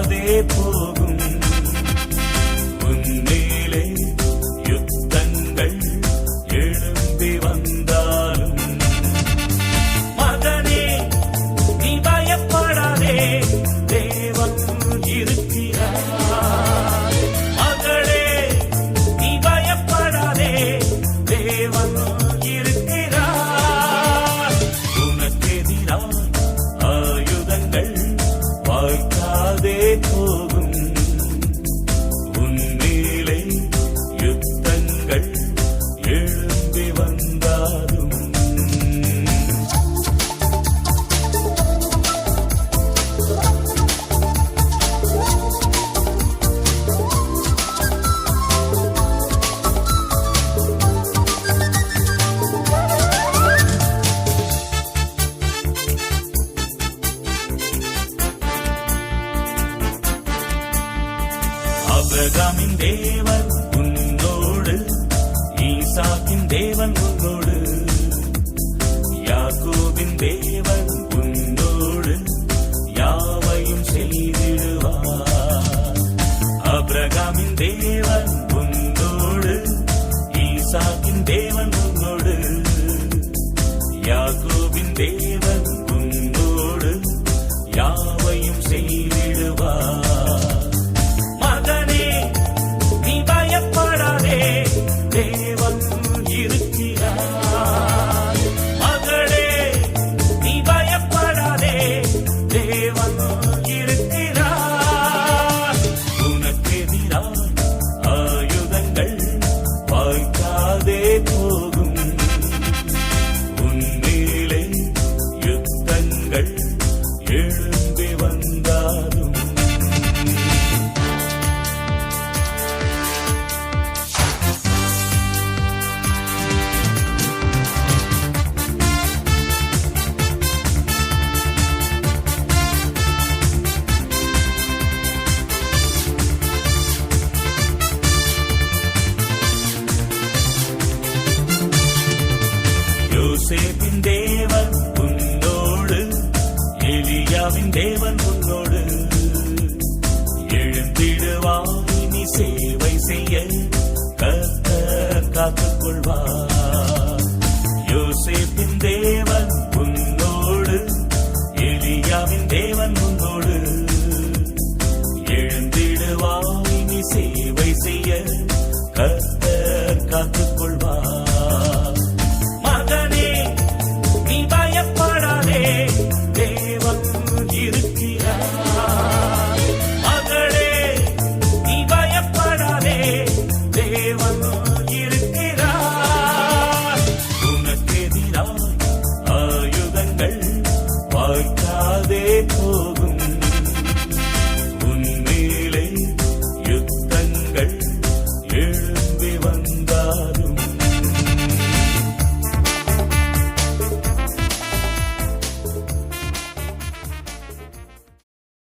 அதே போகும் देखोगे அபிரகாமின் தேவன் உன்னோடு ஈசாக்கின் தேவன் உன்னோடு யாக்கோபின் தேவன் உன்னோடு யாவையும் செய்திடுவார். அபிரகாமின் தேவன் உன்னோடு ஈசாக்கின் தேவன் உன்னோடு யாக்கோபின் தேவன் யோசேப்பின் தேவன் உன்னோடு எலியாவின் தேவன் உன்னோடு. எழுந்திடுவாய் நீ சேவை செய்ய கர்த்தர் காத்துக் கொள்வார் யோசேப்பின் தேவன் உன்னோடு எலியாவின் தேவன் உன்னோடு. எழுந்திடுவாய் நீ சேவை செய்ய கர்த்தர்